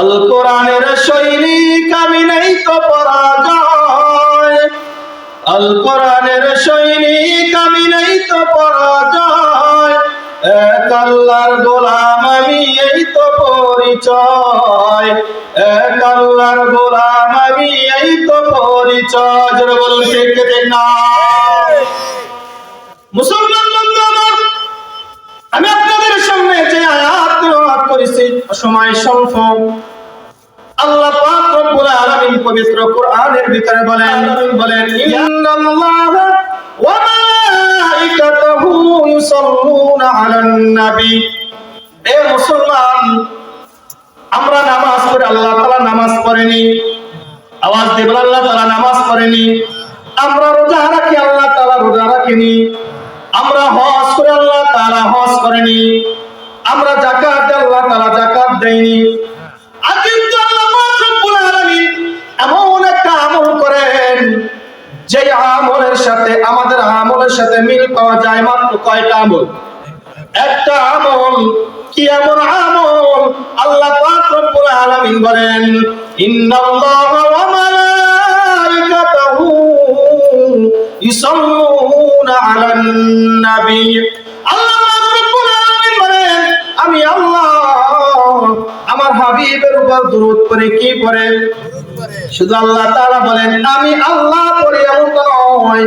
আল কোরআনের সৈনিক আমি নেই তো পরাজয়। আল কোরআনের সৈনিক আমি নেই তো পরাজয়। এক আল্লাহর গোলাম আমি, এই তো পরিচয়। এক আল্লাহর গোলাম আমি, এই তো পরিচয়। যারা বলুন ঠিক ঠিক না? মুসলমান বন্ধু আমার, আমি আপনাদের সামনে যে আয়াত সময় স্বল্প। আল্লাহ পাক রব্বুল আলামিন পবিত্র কোরআনের ভিতরে বলেন বলেন, ইন্নাল্লাহা ওয়া মালাইকাতাহু ইউসাল্লুনা আলান নবী। এ মুসলমান, আমরা নামাজ পড়ি আল্লাহ তাআলা নামাজ পড়েনি। আওয়াজ দেবেন আল্লাহ তাআলা নামাজ পড়েনি। আমরা রোজা রাখি, আল্লাহ তাআলা রোজা রাখেনি। আমরা হজ করে আল্লাহ তাআলা হজ করেনি। মাত্র কয়টা আমল? একটা আমল, কি এমন আমল? আল্লাহ পাক আলামিন বলেন আমি আল্লাহ, আমার হাবিবের উপর দরুদ করে কি পড়ে? শুধু আল্লাহ তাআলা বলেন, আমি আল্লাহ পড়ি এমন নয়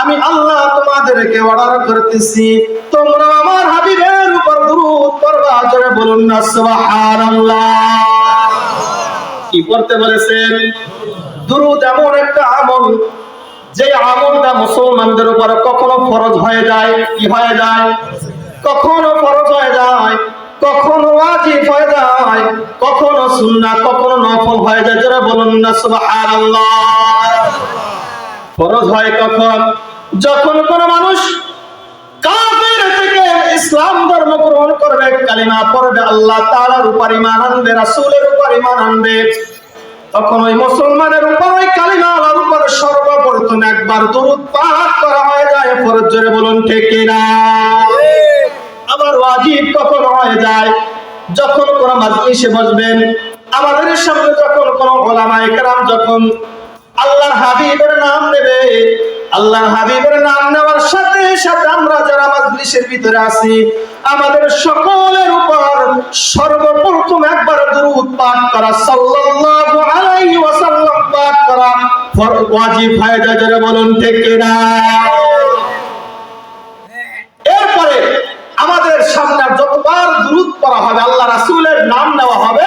আমি আল্লাহ তোমাদেরকে অর্ডার করতেছি। তোমরা আমার হাবিবের উপর দরুদ পড়বা, জোরে বলুন না, সুবহানাল্লাহ। কি করতে বলেছেন? দুরুদ এমন একটা আমল, যে আমলটা মুসলমানদের উপর কখনো ফরজ হয়ে যায়, কি হয়ে যায়? কখনো ফরজ হয়ে যায়, কখনো ওয়াজিব হয়ে যায়, কখনো সুন্নাহ, কখনো নফল হয়ে যায় যারা বলুন না, সুবহানাল্লাহ। ফরজ হয় কখন? যখন কোন মানুষ ইসলাম ধর্ম গ্রহণ করবে, কালিমা পড়বে, আল্লাহ তাআলার উপর ঈমান আনবে, রাসূলের উপর ঈমান আনবে, তখন ওই মুসলমানের উপর ওই কালিমা উপর সর্বপ্রথম একবার দরুদ পাঠ করা হয়ে যায়। ফরজ জোরে বলুন, ঠিক কিনা আবার ওয়াজিব কখন হয়ে যায়? যখন কোন মাজলিসে বসবেন, আমাদের সামনে যখন কোন ওলামায়ে কেরাম যখন আল্লাহর হাবিবের নাম নেবে। আল্লাহর হাবিবের নাম নেওয়ার সাথে সাথে আমরা যারা মাজলিসের ভিতরে আছি, আমাদের সকলের উপর সর্বপ্রথম একবার দরুদ পাঠ করা, সাল্লাল্লাহু আলাইহি ওয়াসাল্লাম পাঠ করা ফরজ, ওয়াজিব হয়ে যায় যারা বলুন, ঠিক কিনা এরপরে আমাদের সামনে যতবার দুরুদ পড়া হবে, আল্লাহ রাসূলের নাম নেওয়া হবে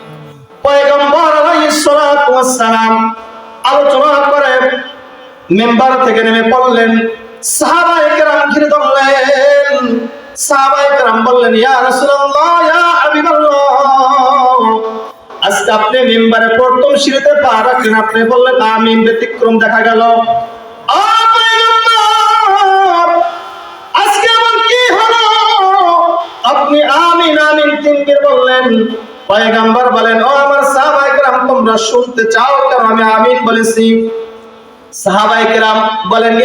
আলোচনা করে, মেম্বার থেকে নেমে পড়লেন। সাহাবায়ে কেরাম ঘিরে ধরলেন। সাহাবায়ে কেরাম বললেন আপনি মেম্বারে প্রথম বললেন, আমিন, ব্যতিক্রম দেখা গেল। আ শুনতে চাও কেন আমি আমিন বলেছি। সাহাবায়ে কেরাম বলেন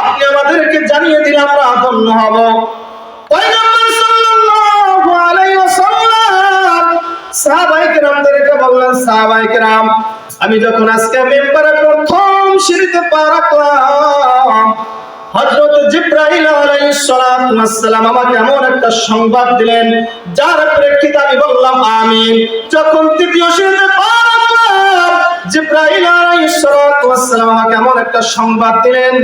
আপনি আমাদেরকে জানিয়ে দিলে আমরা ধন্য হব। আমি যখন আজকে মেম্বারে প্রথম সিঁড়িতে পা রাখলাম হযরত জিবরাইল আলাইহিস সালাতু ওয়াসসালাম আমাকে এমন একটা সংবাদ দিলেন, যার প্রেক্ষিতে আমি বললাম, আমিন। যখন তৃতীয় রাখলাম জিব্রাইল আলাইহিস সালাতু ওয়াস সালাম আমাকে এমন একটা সংবাদ দিলেন।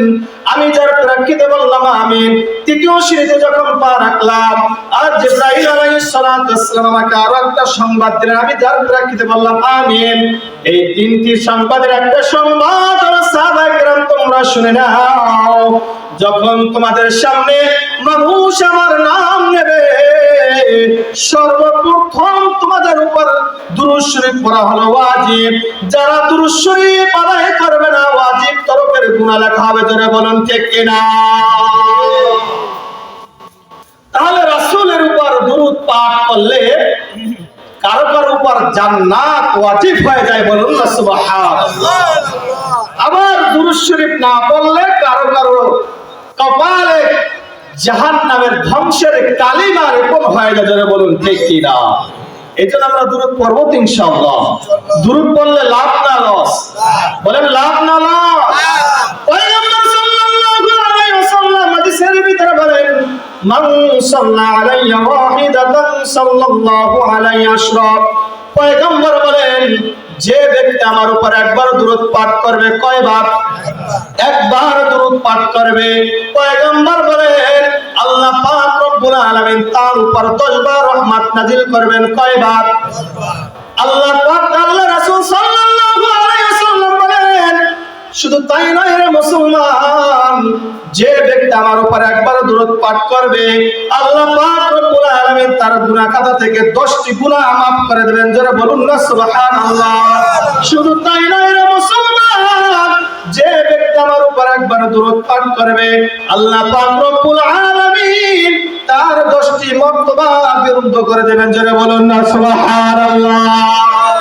আমি যার প্রেক্ষিতে বললাম, আমিন। তৃতীয় সিঁড়িতে যখন পা রাখলাম, আর জিব্রাইল আলাইহিস সালাতু ওয়াস সালাম আমাকে আরও একটা সংবাদ দিলেন। আমি যার প্রেক্ষিতে বললাম, আমিন। এই তিনটি সংবাদের একটা সংবাদ সাহাবায়ে কেরাম তোমরা শুনে নাও। যখন তোমাদের সামনে মানুষ আমার নাম নেবে, সর্বপ্রথম তোমাদের উপর দুরূদ শরীফ পড়া হলো ওয়াজিব। যারা দুরূদ শরীফ আদায় করবে না, ওয়াজিব তরফের গুনাহ লেখা হবে, জোরে বলুন, ঠিক কিনা? তাহলে রাসূলের উপর দুরূদ পাঠ করলে কারও কারও উপর জান্নাত ওয়াজিব হয়ে যায় বলুন না, সুবহানাল্লাহ। আবার দুরূদ শরীফ না পড়লে কারও কারও কপালে জাহান নামের ধ্বংসের কালিমা রেপন হয়ে যারা বলুন, ঠিক কিনা? এই জন্য আমরা দূরত দূরত লাভ না লস? বলেন, লাভ না লস? যে ব্যক্তি আমার উপর একবার দূরত পাঠ করবে কয়বার একবার দরুদ পাঠ করবে। পয়গম্বর বলেন, আল্লাহ পাক রব্বুল আলামিন তার উপর 10 বার রহমত নাজিল করবেন। কয়বার? আল্লাহ পাক আল্লাহ রাসূল সাল্লাল্লাহু আলাইহি ওয়াসাল্লাম বলেন, শুধু তাই নয় রে মুসলমান, যে ব্যক্তি আমার উপর একবার দরুদ পাঠ করবে, আল্লাহ পাক রব্বুল আলামিন তার গুনাহ খাতা থেকে 10টি গুনাহ মাফ করে দেবেন। যারা বলুন না, সুবহানাল্লাহ। শুধু করবে। আল্লাহ পাক রব্বুল আলামিন তার 10টি মর্তবা বিরুদ্ধ করে দেবেন। যারা বলুন না, সুবহানাল্লাহ।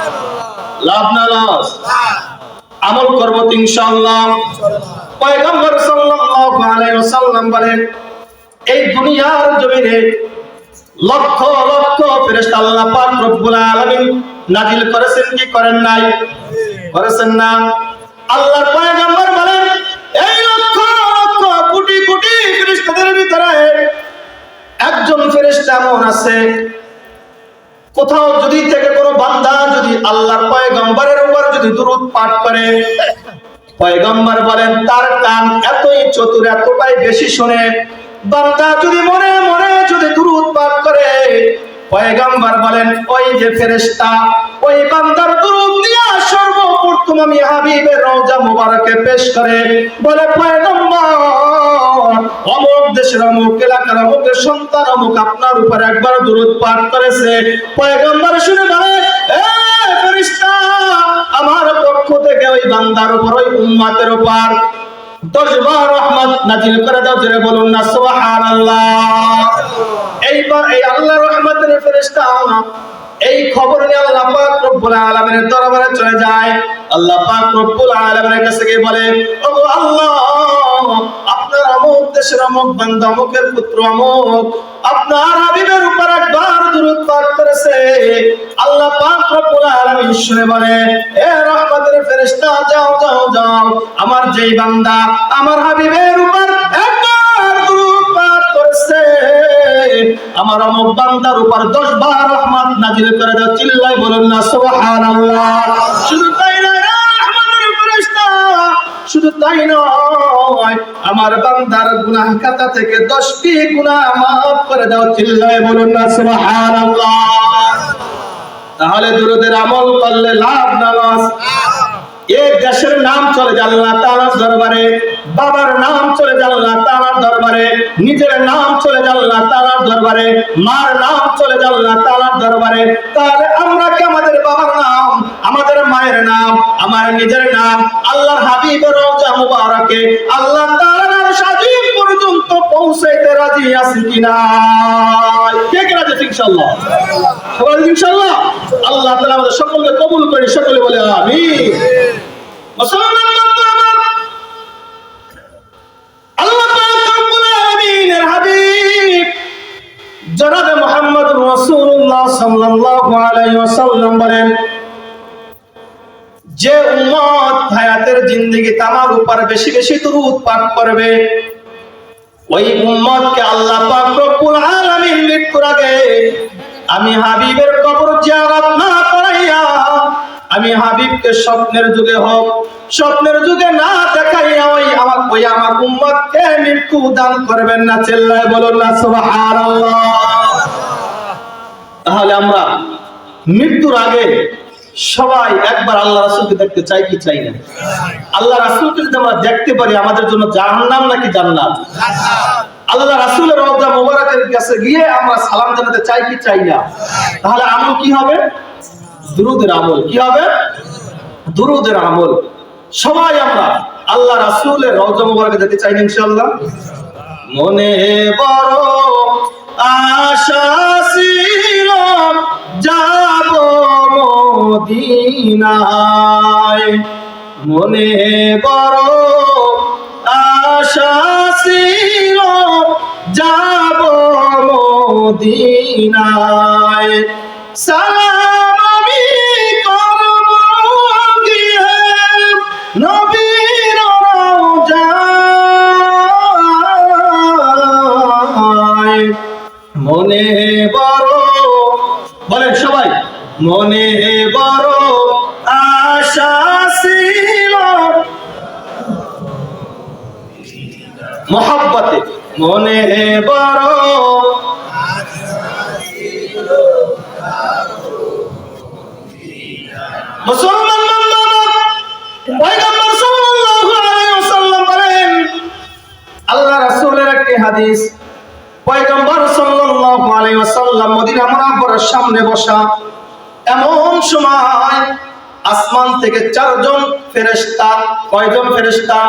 লাভ না লস? আমল করব ইনশাআল্লাহ। পয়গম্বর সাল্লাল্লাহু আলাইহি ওয়াসাল্লাম বলেন, এই দুনিয়ার জমিনে লক্ষ লক্ষ ফেরেশতা আল্লাহ পাক রব্বুল আলামিন নাজিল করেছেন কি করেন নাই? করেছেন না। আল্লাহর পয়গম্বর এমন আছে, কোথাও যদি থেকে কোনো বান্দা যদি আল্লাহর পয়গম্বরের উপর যদি দুরূদ পাঠ করে, পয়গম্বর বলেন, তার কান এতই চতুর, এতটাই বেশি শুনে। বান্দা যদি মনে মনে যদি দুরূদ পাঠ করে, পয়গম্বর বলেন, ওই যে ফেরেশতা, ওই বান্দার দুরূদ দিয়া সর্বপ্রথম আমি হাবিবের রওজা মুবারকে পেশ করে বলে, পয়গম্বর, অমুক দেশের অমুক এলাকার অমুকের সন্তান অমুক আপনার উপর একবার দুরূদ পাঠ করেছে। পয়গম্বর শুনে বলে আমার পক্ষ থেকে ওই বান্দার উপর, ওই উম্মতের উপর দশ বার রহমত নাজিল করে দাও, জোরে বলুন না, সুবহানাল্লাহ। এইবার এই আল্লাহ রহমতের ফেরেশতা এই খবর নিয়ে আল্লাহ পাক রব্বুল আলামিনের দরবারে চলে যায়। আল্লাহ পাক রব্বুল আলামিনের কাছে গিয়ে বলে ও আল্লাহ, আপনার অমুক দেশের অমুক অমুকের পুত্র অমুক, আপনার হাবিবের উপর একবার দুরূদ করেছে। আল্লাহ পাক রব্বুল আলামিন বলে, এ রহমতের ফেরেশতা, যাও যাও যাও, আমার যেই বান্দা, আমার হাবিবের উপর একবার আমার অমুক বান্দার উপর 10 বার রহমত নাজিল করে দাও, চিল্লাই বলুন না, সুবহানাল্লাহ। শুধু তাই না রে রহমতের ফেরেশতা, শুধু তাই নয়, আমার বান্দার গুনাহ খাতা থেকে 10টি গুনাহ মাফ করে দাও, চিল্লাই বলুন না, সুবহানাল্লাহ। তাহলে দুরুদের আমল করলে লাভ না, লস। এই দেশের নাম চলে যায় আল্লাহ দরবারে। বাবার নাম চলে আল্লাহ তাআলার দরবারে, নিজের নাম চলে আল্লাহ তাআলার দরবারে, মার নাম চলে আল্লাহ তাআলার দরবারে। তাহলে আমরা কি আমাদের বাবার নাম, আমাদের মায়ের নাম, আমার নিজের নাম, আল্লাহর হাবিবের রওজা মুবারকে আল্লাহ তাআলার আরশ আজিম পর্যন্ত পৌঁছাইতে রাজি আছি কিনা কে কে রাজি ইনশাআল্লাহ? সবাই ইনশাআল্লাহ? আল্লাহ তাআলা আমাদের সকলকে কবুল করে, সকলে বলে আমিন। মুসলমান যে উম্মত হায়াতের জিন্দেগি তামার উপর বেশি বেশি দুরূদ পাঠ করবে, ওই উম্মতকে আল্লাহ পাক রব্বুল আলামিন মৃত্যুর আগে আমি হাবিবের কবর জিয়ারত না আমি হাবিবকে স্বপ্নের যুগে হোক, স্বপ্নের যুগে না দেখাইয়া ওই আমার ওই আমার উম্মতকে মৃত্যু দান করবেন না, চেল্লায় বলুন না, সুবহানাল্লাহ। তাহলে আমরা মৃত্যুর আগে সবাই একবার আল্লাহ রাসূলকে দেখতে চাই কি চাই না? আল্লাহ রাসূলকে যদি আমরা দেখতে পারি, আমাদের জন্য জাহান্নাম নাকি জান্নাত? আল্লাহ রাসূলের রওজা মোবারকের কাছে গিয়ে আমরা সালাম জানাতে চাই কি চাই না? তাহলে আমল কি হবে? দুরুদের আমল কি হবে? দুরুদের আমল। সবাই আমরা আল্লাহ রাসুলের রওজা মোবারকে যেতে চাই ইনশাআল্লাহ? মনে বড় আশা ছিল যাব মদিনায়। মনে বড় আশা ছিল যাব মদিনায়। সালাম No, মদিনা মুনাওয়ারার সামনে বসা, এমন সময় আসমান থেকে চারজন ফেরেশতা, কয়জন ফেরেশতা?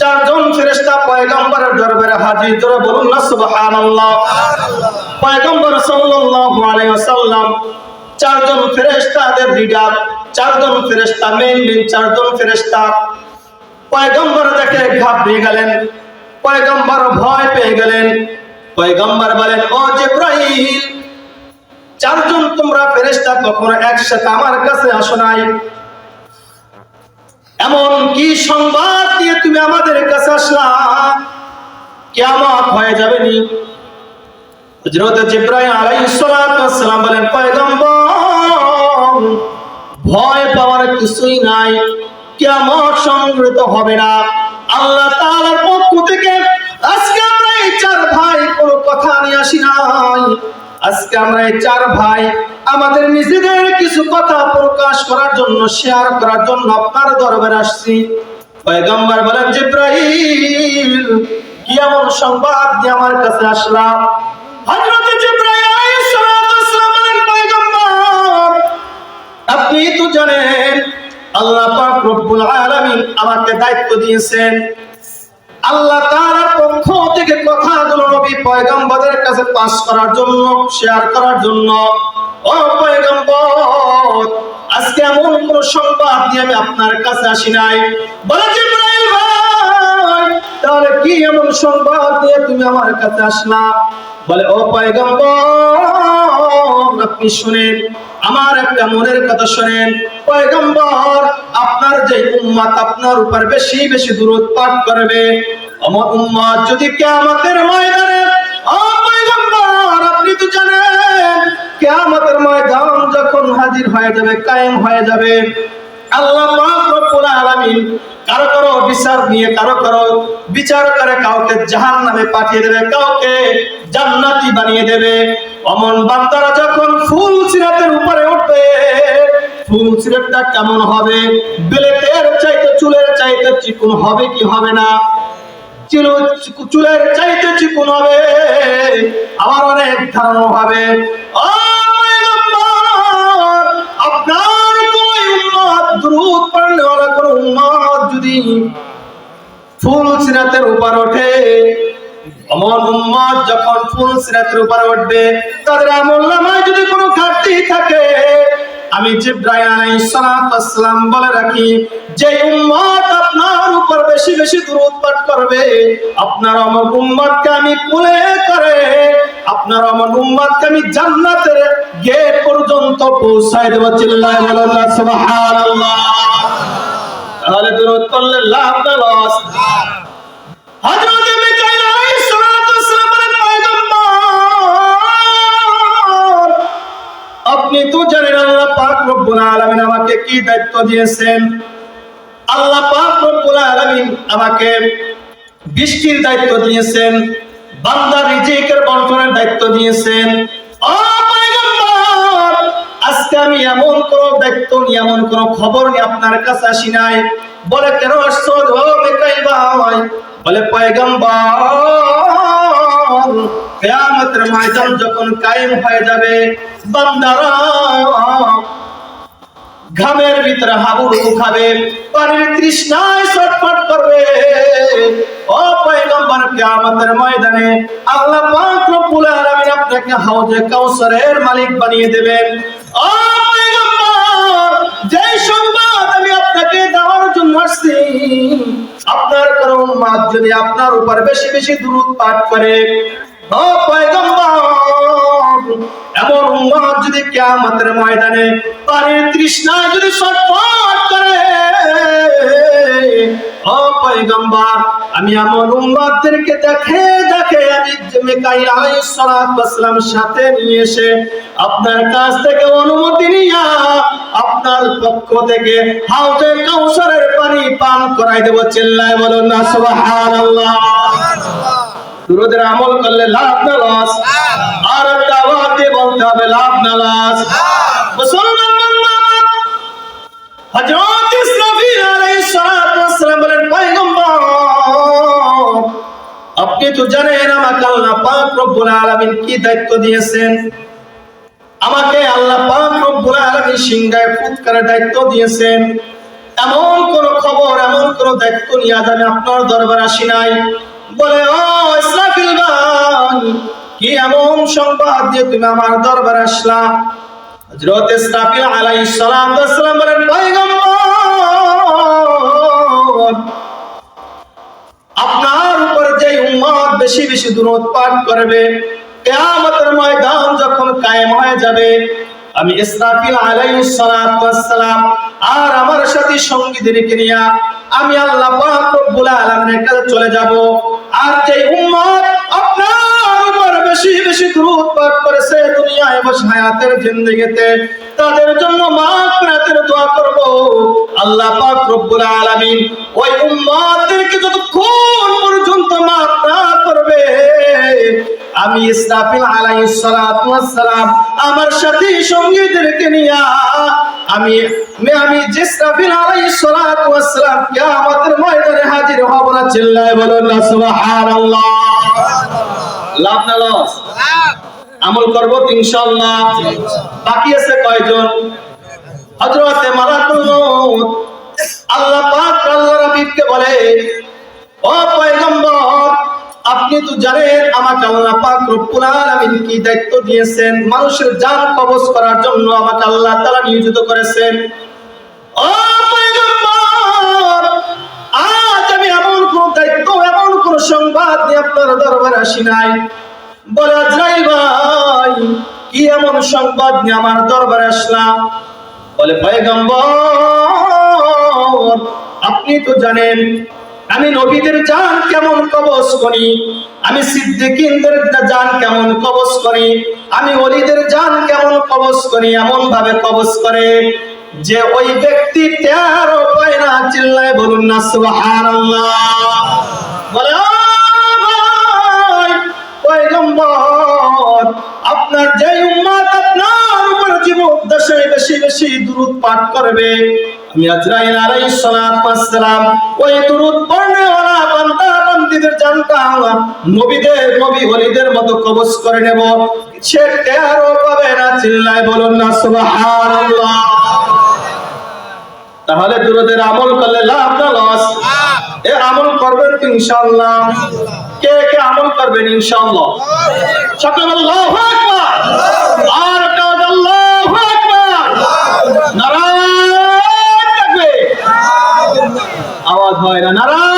চারজন ফেরেশতা পয়গম্বরের দরবারে হাজির। ধরে বলুন না, সুবহানাল্লাহ। পয়গম্বর সাল্লাল্লাহু আলাইহি ওয়াসাল্লাম চারজন ফেরেশতাদের লিডার, চারজন ফেরেশতা মেইন মেইন চারজন ফেরেশতা। পয়গম্বর দেখে ঘাবড়ে গেলেন। পয়গম্বর ভয় পেয়ে গেলেন। পয়গম্বর বলেন, ও জিব্রাইল চারজন তোমরা ফেরেশতা কখনো একসাথে আমার কাছে আসো নাই। এমন কি সংবাদ দিয়ে তুমি আমাদের কাছে আসলা? কিয়ামত হয়ে যাবে নি। আলাইহিস সালাম বলেন, পয়গম্বর, ভয় পাওয়ার কিছুই নাই। কিয়ামত সংগৃহীত হবে না। আল্লাহ তাআলার পক্ষ থেকে আজকে আমরা এই চার ভাই কোনো কথা নিয়ে আসি নাই। আজকে আমরা এই চার ভাই আমাদের নিজেদের কিছু কথা প্রকাশ করার জন্য শেয়ার করার জন্য আপনার দরবারে আসছি। পয়গম্বর বলেন, জিব্রাইল, কি এমন সংবাদ দিয়ে আমার কাছে আসলাম? হযরত আলাইহিস সালাতু বলেন, পয়গম্বর, আপনি তো জানেন, আল্লাহ পাক রব্বুল আলামিন আমাকে দায়িত্ব দিয়েছেন। আল্লাহ তাআলার পক্ষ থেকে নবী পয়গম্বরের কাছে পাস করার জন্য শেয়ার করার জন্য। ও পয়গম্বর, আজকে এমন কোন সংবাদ দিয়ে আমি আপনার কাছে আসি নাই। তাহলে কি এমন সংবাদ দিয়ে তুমি আমার কাছে আসলা? বলে, ও পয়গম্বর, আপনি শুনেন, আমার একটা মনের কথা শুনেন। পয়গম্বর, আপনার যে উম্মত আপনার উপর বেশি বেশি দূরত পাঠ করবে। আমার উম্মত যদি কিয়ামতের ময়দানে কিয়ামতের ময়দান যখন হাজির হয়ে যাবে, কায়েম হয়ে যাবে, আল্লাহ রব্বুল আলামিন কারও কারও বিচার নিয়ে, কারও কারও বিচার করে কাউকে জাহান্নামে পাঠিয়ে দেবে, কাউকে জান্নাতি বানিয়ে দেবে। অমন বান্দারা যখন ফুল সিরাতের উপরে উঠবে, ফুল সিরাতটা কেমন হবে? বেলেটের চাইতে, চুলের চাইতে চিকুন হবে কি হবে না? চুল- চুলের চাইতে চিকুন হবে। আমার অনেক ধারণা হবে। আপনার দ্রুত পড়লে ওরা কোন উম্মত যদি ফুল সিরাতের উপর ওঠে, অমন উম্মত যখন ফুল সিরাতের উপর উঠবে, তাদের আমল নামায় যদি কোনো ঘাটতি থাকে, আমি জিব্রাইল ওয়াস বলে রাখি যে উম্মত আপনার উপর বেশি বেশি দুরূদ পাঠ করবে, আপনার আমার উম্মতকে আমি কুলে করে আপনার আমার আমি জান্নাতের গেট পর্যন্ত পৌঁছায় দেব, চিল্লায় সুবহানাল্লাহ। তাহলে করলে লাভ না লস। হযরত মিকাইল আলাইহিস সালাতু পয়গম্বর। আপনি তো জানেন আল্লাহ পাক রব্বুল আলামিন আমাকে কি দায়িত্ব দিয়েছেন? আল্লাহ পাক রব্বুল আলামিন আমাকে বৃষ্টির দায়িত্ব দিয়েছেন। বান্দার রিজিকের বন্টনের দায়িত্ব দিয়েছেন আজকে আমি এমন কোন দায়িত্ব নিয়ে, এমন কোন খবর নিয়ে আপনার কাছে আসি নাই। বলে, কেন আসছো ভাই? বলে, পয়গম্বর, কিয়ামতের ময়দান যখন কায়েম হয়ে যাবে, বান্দারা ঘামের ভিতরে হাবুডুবু খাবে, পানির তৃষ্ণায় ছটফট করবে। ও পয়গম্বর, কিয়ামতের ময়দানে আল্লাহ পাক রব্বুল আলামিন আপনাকে হাউজে কাউসারের মালিক বানিয়ে দেবেন। ও পয়গম্বর যে সংবাদ আমি আপনাকে দেওয়ার জন্য আসছি, আপনার কোন উম্মত যদি আপনার উপর বেশি বেশি দুরূদ পাঠ করে, ও পয়গম্বর, এমন উম্মত যদি কিয়ামতের ময়দানে পানির তৃষ্ণায় যদি ছটফট করে। ও পয়গম্বর আমি এমন উম্মতদেরকে দেখে দেখে আমি মিকাইল আলাইহিস সালাতু ওয়াসসালাম সাথে নিয়ে এসে আপনার কাছ থেকে অনুমতি নিয়া আপনার পক্ষ থেকে হাউজে কাউসারের পানি পান করাই দেব চিল্লায় বলুন না সুবহানাল্লাহ। দুরুদের আমল করলে লাভ না লস। আর একটা আওয়াজ বলতে হবে লাভ না লস। মুসলমান বান্দা আপনি তো জানেন আমাকে আল্লাহ পাক রব্বুল আলামিন কি দায়িত্ব দিয়েছেন? আমাকে আল্লাহ পাক রব্বুল আলামিন সিংহায় ফুৎকারের দায়িত্ব দিয়েছেন। এমন কোন খবর, এমন কোন দায়িত্ব নিয়ে আজ আমি আপনার দরবার আসি নাই। বলে, ও ইসরাফিল ভাই, কি এমন সংবাদ দিয়ে তুমি আমার দরবার আসলা? হযরত ইসরাফিল আলাইহিস সালাম ওয়াসসালাম বলেন, পয়গম্বর, আপনার উপর যে উম্মত বেশি বেশি পাঠ করবে, কিয়ামতের ময়দান যখন কায়েম হয়ে যাবে, আমি ইসরাফিল আলাইহিস ওয়াসসালাম আর আমার সাথী সঙ্গীদেরকে নিয়ে আমি আল্লাহ পাক রব্বুল আলামিনের কাছে চলে যাব। আর যে উম্মত বেশি বেশি দুরূদ পাঠ করেছে দুনিয়ায় বসে হায়াতের জিন্দেগিতে। তাদের জন্য মাগফিরাতের দোয়া করব। আল্লাহ পাক রব্বুল আলামিন ওই উম্মতদেরকে যতক্ষণ পর্যন্ত মাফ করবে, আমি ইসরাফিল আলাইহিস সালাতু ওয়াস সালাম আমার সাথে সঙ্গীদেরকে নিয়ে, আমি আমি ইসরাফিল আলাইহিস সালাতু ওয়াস সালাম কিয়ামতের ময়দানে হাজির হব না চিল্লায় বলুন না সুবহানাল্লাহ। লাভ না লস? আমল করব বাকি আছে কয়জন? আল্লাহ পাক বলে, ও পয়গম্বর, আপনি তো জানেন আমাকে আল্লাহ পাক রব্বুল আলামিন কি দায়িত্ব দিয়েছেন? মানুষের জান কবজ করার জন্য আমাকে আল্লাহ তাআলা নিয়োজিত করেছেন। ও পয়গম্বর আজ আমি এমন কোন দায়িত্ব, এমন কোন সংবাদ নিয়ে আপনার দরবারে আসি নাই। বলে যাই ভাই, কি এমন সংবাদ নিয়ে আমার দরবারে আসলাম? বলে, পয়গম্বর, আপনি তো জানেন, আমি নবীদের জান কেমন কবজ করি, আমি সিদ্দিকিনদের জান কেমন কবজ করি, আমি অলিদের জান কেমন কবজ করি এমন ভাবে কবজ করে। যে ওই ব্যক্তি তেরো পায় না চিল্লায় বলুন না সুবহানাল্লাহ। বলে "ও ভাই, পয়গম্বর আপনার যে উম্মত আপনার উপর জীবন দশায় বেশি বেশি দুরূদ পাঠ করবে। আমি আজরাইল আলাইহিস সালাম ওই দুরূদ পড়নে ওরা বান্দা বান্দীদের জানতাম নবীদের নবী ওলিদের মতো কবজ করে নেব। সে টেরও পাবে না চিল্লায় বলুন না সুবহানাল্লাহ। তাহলে দূরদের আমল করলে লাভ না লস? এ আমল করবেন তো ইনশাআল্লাহ? কে কে আমল করবেন ইনশাআল্লাহ? সকল আল্লাহু আকবার। আর কাজ আল্লাহু আকবার। নারায় থাকবে। আওয়াজ হয় না নারায়ণ